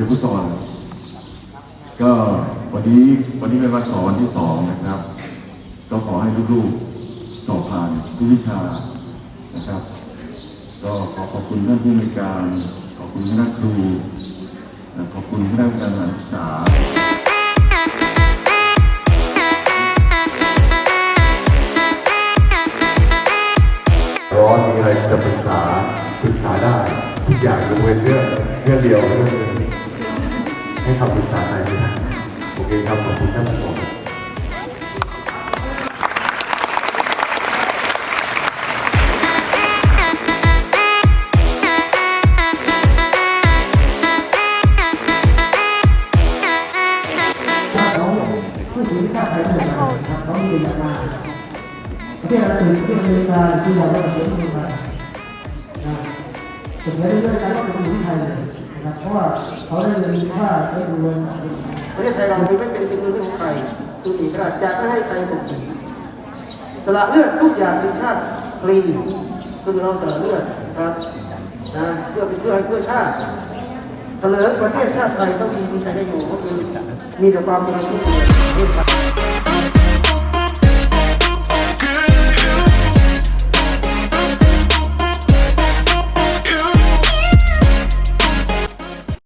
ชียร์ฟุตซอลก็วันนี้วันนี้เป็นวันสอนวันที่สองนะครับ ก็ขอให้ลูกๆสอบผ่านทุกวิชานะครับ ก็ขอขอบคุณท่านผู้มีการขอบคุณคณะครูขอบคุณคณะกรรมการศึกษาร้อนมีอะไรจะปรึกษาปรึกษาได้ทุกอย่างยกเว้นเรื่องเรื่องเดียวเรื่องหนึ่ง ให้คำปรึกษาใครไม่ได้โอเคครับขอบคุณท่านผู้ชมเขาผู้ถือชาไทยไม่ได้นะครับเขามีอย่ามาประเทศอะไรประเทศอเมริกาที่เราได้ประเทศอเมริกานะแต่เสียด้วยการว่าเป็นคนที่ไทยเลย นะครับเพราะว่าเขาได้เงินค่าได้ดูประเทศไทยเราไม่เป็นเป็นเรื่องของใครคือเอกราชจะไม่ให้ใครถูกสละเลือดทุกอย่างเป็นชาติฟรีคือเราสละเลือดครับนะเพื่อเป็นเพื่อให้เพื่อชาติเถลิงประเทศชาติไทยต้องมีมีชัยได้อยู่ก็คือมีแต่ความเป็นผู้